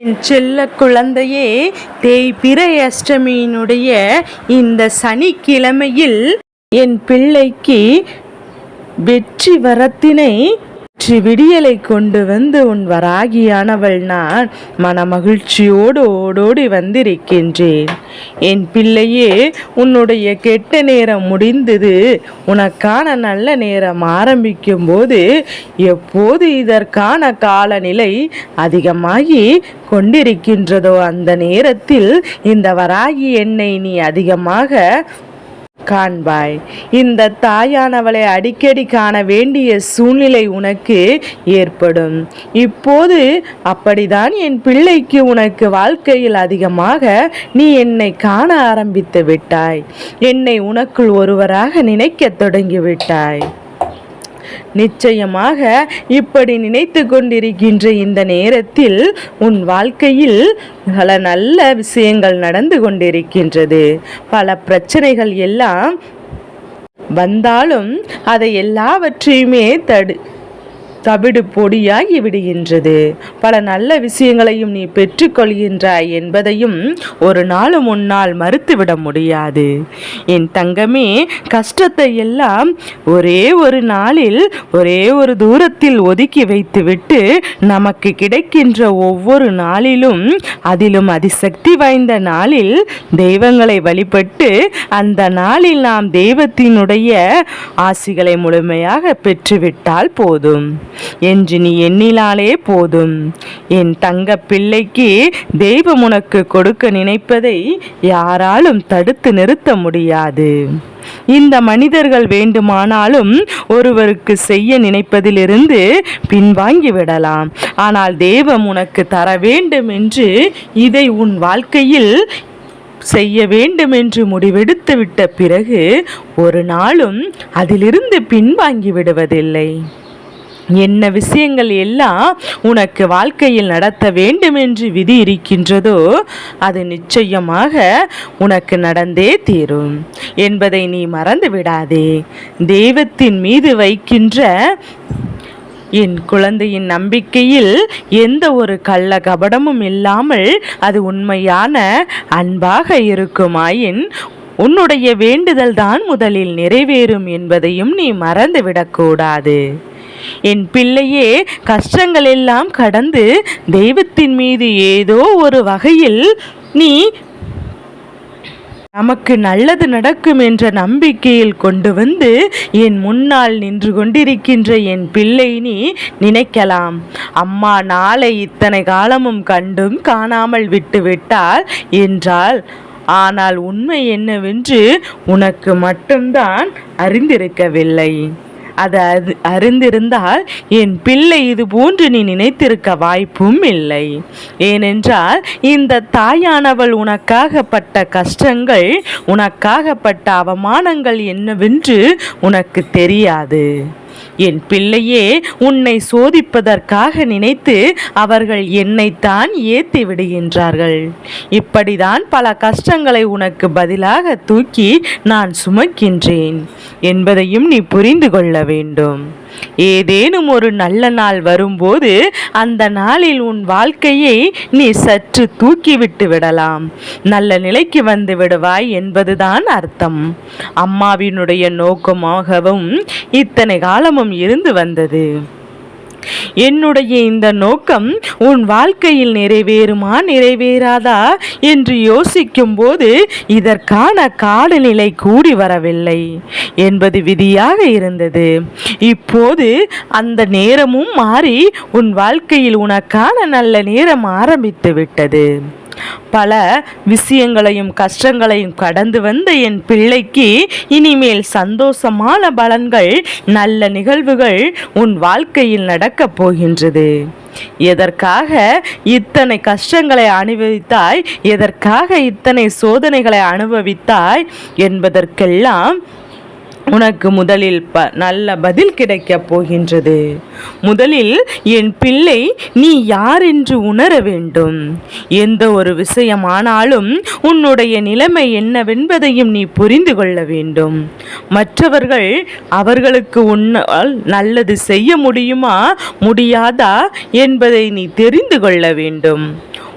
என் செல்ல குழந்தையே தேய்பிறை அஷ்டமியினுடைய இந்த சனிக்கிழமையில் என் பிள்ளைக்கு வெற்றி வரத்தினை வெற்றி விடியலை கொண்டு வந்து உன் வராகியானவள் நான் மனமகிழ்ச்சியோடு ஓடோடி வந்திருக்கின்றேன். என் பிள்ளையே உன்னுடைய கெட்ட நேரம் முடிந்தது. உனக்கான நல்ல நேரம் ஆரம்பிக்கும் போது எப்போது இதற்கான காலநிலை அதிகமாகி கொண்டிருக்கின்றதோ அந்த நேரத்தில் இந்த வராகி எண்ணெய் நீ அதிகமாக காண்பாய். இந்த தாயானவளை அடிக்கடி காண வேண்டிய சூழ்நிலை உனக்கு ஏற்படும். இப்போது அப்படிதான் என் பிள்ளைக்கு உனக்கு வாழ்க்கையில் அதிகமாக நீ என்னை காண ஆரம்பித்து விட்டாய். என்னை உனக்குள் ஒருவராக நினைக்கத் தொடங்கிவிட்டாய் நிச்சயமாக இப்படி நினைத்து கொண்டிருக்கின்ற இந்த நேரத்தில் உன் வாழ்க்கையில் பல நல்ல விஷயங்கள் நடந்து கொண்டிருக்கின்றது. பல பிரச்சனைகள் எல்லாம் வந்தாலும் அதை எல்லாவற்றையுமே தடு தவிடு பொடியாகி விடுகின்றது பல நல்ல விஷயங்களையும் நீ பெற்றுக்கொள்கின்றாய் என்பதையும் ஒரு நாளும் உன்னால் மறுத்துவிட முடியாது. என் தங்கமே கஷ்டத்தை எல்லாம் ஒரே ஒரு நாளில் ஒரே ஒரு தூரத்தில் ஒதுக்கி வைத்துவிட்டு நமக்கு கிடைக்கின்ற ஒவ்வொரு நாளிலும் அதிலும் அதிசக்தி வாய்ந்த நாளில் தெய்வங்களை வழிபட்டு அந்த நாளில் நாம் தெய்வத்தினுடைய ஆசிகளை முழுமையாக பெற்றுவிட்டால் போதும். என்று நீ எண்ணினாலே போதும். என் தங்க பிள்ளைக்கு தெய்வம் உனக்கு கொடுக்க நினைப்பதை யாராலும் தடுத்து நிறுத்த முடியாது. இந்த மனிதர்கள் வேண்டுமானாலும் ஒருவருக்கு செய்ய நினைப்பதிலிருந்து பின்வாங்கி விடலாம். ஆனால் தெய்வம் உனக்கு தர வேண்டும் என்று இதை உன் வாழ்க்கையில் செய்ய வேண்டும் என்று முடிவெடுத்து விட்ட பிறகு ஒரு நாளும் அதிலிருந்து பின்வாங்கி விடுவதில்லை. என்ன விஷயங்கள் எல்லாம் உனக்கு வாழ்க்கையில் நடத்த வேண்டும் என்று விதி இருக்கின்றதோ அது நிச்சயமாக உனக்கு நடந்தே தீரும். என்பதை நீ மறந்து விடாதே. தெய்வத்தின் மீது வைக்கின்ற என் குழந்தையின் நம்பிக்கையில் எந்த ஒரு கள்ள கபடமும் இல்லாமல் அது உண்மையான அன்பாக இருக்குமாயின் உன்னுடைய வேண்டுதல் தான் முதலில் நிறைவேறும் என்பதையும் நீ மறந்துவிடக்கூடாது என் பிள்ளையே கஷ்டங்கள் எல்லாம் கடந்து தெய்வத்தின் மீது ஏதோ ஒரு வகையில் நீ நமக்கு நல்லது நடக்கும் என்ற நம்பிக்கையில் கொண்டு வந்து என் முன்னால் நின்று கொண்டிருக்கின்ற என் பிள்ளை நீ நினைக்கலாம். அம்மா நாளை இத்தனை காலமும் கண்டும் காணாமல் விட்டுவிட்டால் என்றால் ஆனால் உண்மை என்னவென்று உனக்கு மட்டும்தான் அறிந்திருக்கவில்லை. அது அது அறிந்திருந்தால் என் பிள்ளை இது போன்று நீ நினைத்திருக்க வாய்ப்பும் இல்லை. ஏனென்றால் இந்த தாயானவள் உனக்காகப்பட்ட கஷ்டங்கள் உனக்காகப்பட்ட அவமானங்கள் என்னவென்று உனக்கு தெரியாது. என் பிள்ளையே உன்னை சோதிப்பதற்காக நினைத்து அவர்கள் என்னைத்தான் ஏத்தி விடுகின்றார்கள். இப்படிதான் பல கஷ்டங்களை உனக்கு பதிலாக தூக்கி நான் சுமக்கின்றேன் என்பதையும் நீ புரிந்து கொள்ள வேண்டும். ஏதேனும் ஒரு நல்ல நாள் வரும்போது அந்த நாளில் உன் வாழ்க்கையை நீ சற்று தூக்கிவிட்டு விடலாம். நல்ல நிலைக்கு வந்து விடுவாய் என்பதுதான் அர்த்தம். அம்மாவினுடைய நோக்கமாகவும் இத்தனை காலமும் இருந்து வந்தது. என்னுடைய இந்த நோக்கம் உன் வாழ்க்கையில் நிறைவேறுமா நிறைவேறாதா என்று யோசிக்கும் போது இதற்கான காலநிலை கூடி வரவில்லை என்பது விதியாக இருந்தது. இப்போது அந்த நேரமும் மாறி உன் வாழ்க்கையில் உனக்கான நல்ல நேரம் ஆரம்பித்து விட்டது. பல விஷயங்களையும் கஷ்டங்களையும் கடந்து வந்த என் பிள்ளைக்கு இனிமேல் சந்தோஷமான பலன்கள் நல்ல நிகழ்வுகள் உன் வாழ்க்கையில் நடக்கப் போகின்றது. எதற்காக இத்தனை கஷ்டங்களை அனுபவித்தாய்? எதற்காக இத்தனை சோதனைகளை அனுபவித்தாய்? என்பதற்கெல்லாம் உனக்கு முதலில் ப நல்ல பதில் கிடைக்கப் போகின்றது. முதலில் என் பிள்ளை நீ யார் என்று உணர வேண்டும். எந்த ஒரு விஷயமானாலும் உன்னுடைய நிலைமை என்னவென்பதையும் நீ புரிந்து கொள்ள வேண்டும். மற்றவர்கள் அவர்களுக்கு உன்னால் நல்லது செய்ய முடியுமா முடியாதா என்பதை நீ தெரிந்து கொள்ள வேண்டும்.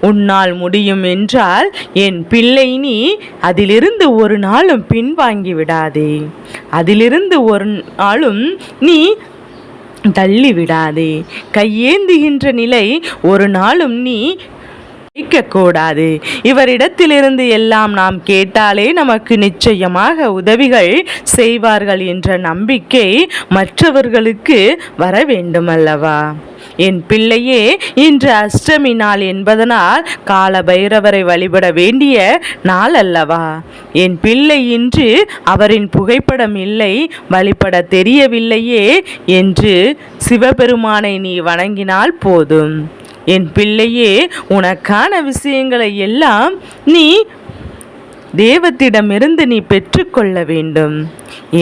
உன்னால் முடியும் என்றால் என் பிள்ளை நீ அதிலிருந்து ஒரு நாளும் பின்வாங்கி விடாதே. அதிலிருந்து ஒரு நாளும் நீ தள்ளிவிடாதே கையேந்துகின்ற நிலை ஒரு நாளும் நீ கூடாது இவரிடத்திலிருந்து எல்லாம் நாம் கேட்டாலே நமக்கு நிச்சயமாக உதவிகள் செய்வார்கள் என்ற நம்பிக்கை மற்றவர்களுக்கு வர வேண்டுமல்லவா என் பிள்ளையே இன்று அஷ்டமி நாள் என்பதனால் கால பைரவரை வழிபட வேண்டிய நாள் அல்லவா? என் பிள்ளை இன்று அவரின் புகைப்படம் இல்லை வழிபட தெரியவில்லையே என்று சிவபெருமானை நீ வணங்கினால் போதும். என் பிள்ளையே உனக்கான விஷயங்களை எல்லாம் நீ தேவத்திடமிருந்து நீ பெற்றுக்கொள்ள வேண்டும்.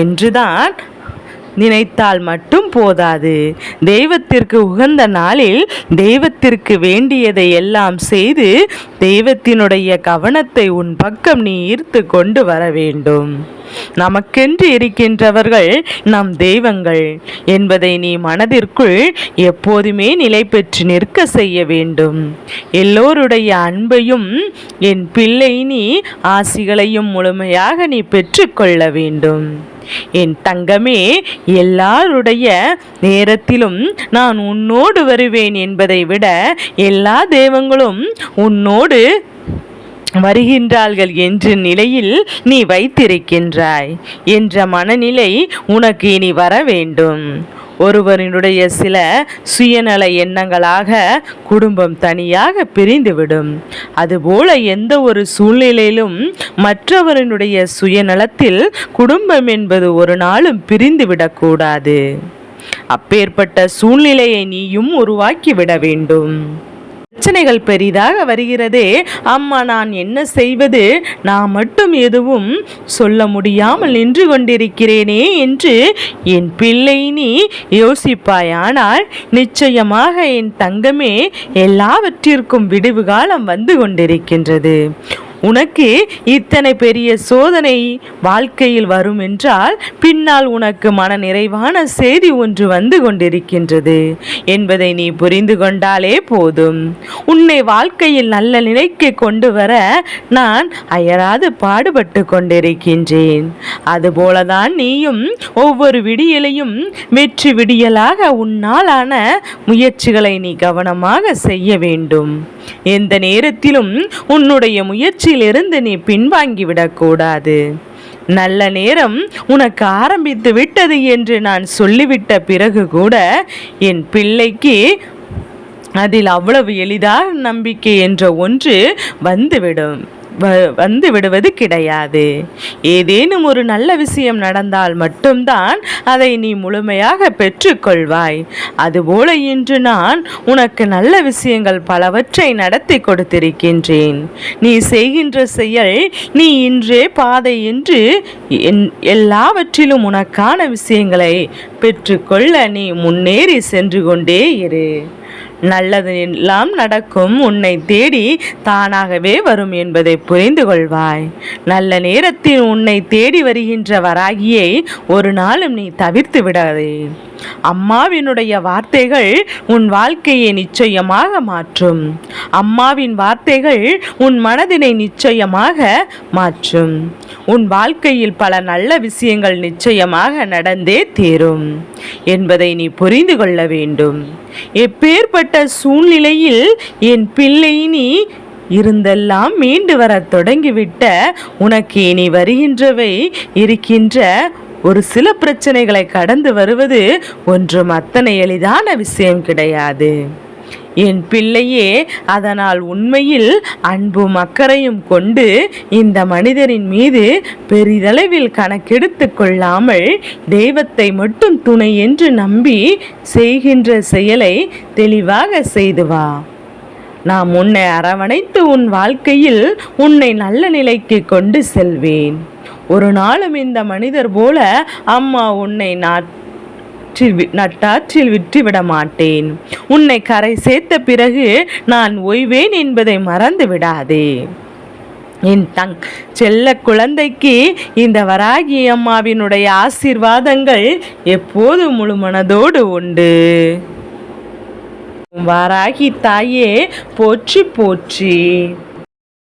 என்றுதான் நினைத்தால் மட்டும் போதாது. தெய்வத்திற்கு உகந்த நாளில் தெய்வத்திற்கு வேண்டியதை எல்லாம் செய்து தெய்வத்தினுடைய கவனத்தை உன் பக்கம் நீ ஈர்த்து கொண்டு வர வேண்டும். நமக்கென்று இருக்கின்றவர்கள் நம் தெய்வங்கள் என்பதை நீ மனதிற்குள் எப்போதுமே நிலை பெற்று நிற்க செய்ய வேண்டும். எல்லோருடைய அன்பையும் என் பிள்ளை நீ ஆசிகளையும் முழுமையாக நீ பெற்றுக்கொள்ள வேண்டும். என் தங்கமே எல்லாருடைய நேரத்திலும் நான் உன்னோடு வருவேன் என்பதை விட எல்லா தெய்வங்களும் உன்னோடு வருகின்றார்கள் என்ற நிலையில் நீ வைத்திருக்கின்றாய் என்ற மனநிலை உனக்கு இனி வர வேண்டும் ஒருவரினுடைய சில சுயநல எண்ணங்களாக குடும்பம் தனியாக பிரிந்துவிடும். அதுபோல எந்த ஒரு சூழ்நிலையிலும் மற்றவரினுடைய சுயநலத்தில் குடும்பம் என்பது ஒரு நாளும் பிரிந்துவிடக்கூடாது. அப்பேற்பட்ட சூழ்நிலையை நீயும் உருவாக்கிவிட வேண்டும். பிரச்சனைகள் பெரிதாக வருகிறதே. அம்மா நான் என்ன செய்வது? நான் மட்டும் எதுவும் சொல்ல முடியாமல் நின்று கொண்டிருக்கிறேனே என்று என் பிள்ளை நீ யோசிப்பாயானால் நிச்சயமாக என் தங்கமே எல்லாவற்றிற்கும் விடுவு காலம் வந்து கொண்டிருக்கின்றது. உனக்கு இத்தனை பெரிய சோதனை வாழ்க்கையில் வரும் என்றால் பின்னால் உனக்கு மன நிறைவான செய்தி ஒன்று வந்து கொண்டிருக்கின்றது என்பதை நீ புரிந்து கொண்டாலே போதும். உன்னை வாழ்க்கையில் நல்ல நிலைக்கு கொண்டு வர நான் அயராது பாடுபட்டு கொண்டிருக்கின்றேன். அதுபோலதான் நீயும் ஒவ்வொரு விடியலையும் வெற்றி விடியலாக உன்னாலான முயற்சிகளை நீ கவனமாக செய்ய வேண்டும். எந்த நேரத்திலும் உன்னுடைய முயற்சியிலிருந்து நீ பின்வாங்கி விடக்கூடாது நல்ல நேரம் உனக்கு ஆரம்பித்து விட்டது என்று நான் சொல்லிவிட்ட பிறகு கூட என் பிள்ளைக்கு அதில் அவ்வளவு எளிதாக நம்பிக்கை என்ற ஒன்று வந்துவிடும். வந்து விடுவது கிடையாது. ஏதேனும் ஒரு நல்ல விஷயம் நடந்தால் மட்டும்தான் அதை நீ முழுமையாக பெற்றுக்கொள்வாய். அதுபோல இன்று நான் உனக்கு நல்ல விஷயங்கள் பலவற்றை நடத்தி கொடுத்திருக்கின்றேன். நீ செய்கின்ற செயல் நீ இன்றே பாதை என்று எல்லாவற்றிலும் உனக்கான விஷயங்களை பெற்றுக்கொள்ள நீ முன்னேறி சென்று கொண்டே இரு. நல்லது எல்லாம் நடக்கும். உன்னை தேடி தானாகவே வரும் என்பதை புரிந்து கொள்வாய். நல்ல நேரத்தில் உன்னை தேடி வருகின்ற வராகியை ஒரு நாளும் நீ தவிர்த்து விடாதே. அம்மாவினுடைய வார்த்தைகள் உன் வாழ்க்கையை நிச்சயமாக மாற்றும். அம்மாவின் வார்த்தைகள் உன் மனதினை நிச்சயமாக மாற்றும். உன் வாழ்க்கையில் பல நல்ல விஷயங்கள் நிச்சயமாக நடந்தே தீரும் என்பதை நீ புரிந்து கொள்ள வேண்டும். எப்பேற்பட்ட சூழ்நிலையில் என் பிள்ளை நீ இருந்தெல்லாம் மீண்டு வர தொடங்கிவிட்ட உனக்கு இனி வருகின்றவை இருக்கின்ற ஒரு சில பிரச்சனைகளை கடந்து வருவது ஒன்றும் அத்தனை எளிதான விஷயம் கிடையாது. என் பிள்ளையே அதனால் உண்மையில் அன்பும் அக்கறையும் கொண்டு இந்த மனிதரின் மீது பெரிதளவில் கணக்கெடுத்து கொள்ளாமல் தெய்வத்தை மட்டும் துணை என்று நம்பி செய்கின்ற செயலை தெளிவாக செய்து வா. நாம் உன்னை அரவணைத்து உன் வாழ்க்கையில் உன்னை நல்ல நிலைக்கு கொண்டு செல்வேன். ஒரு நாளும் இந்த மனிதர் போல அம்மா உன்னை நாற்றில் நட்டாற்றில் விற்றுவிட மாட்டேன். உன்னை கரை சேர்த்த பிறகு நான் ஓய்வேன் என்பதை மறந்து விடாதே. என் தங் செல்ல குழந்தைக்கு இந்த வராகி அம்மாவினுடைய ஆசீர்வாதங்கள் எப்போது முழு மனதோடு உண்டு. வாராகி தாயே போற்றி போற்றி.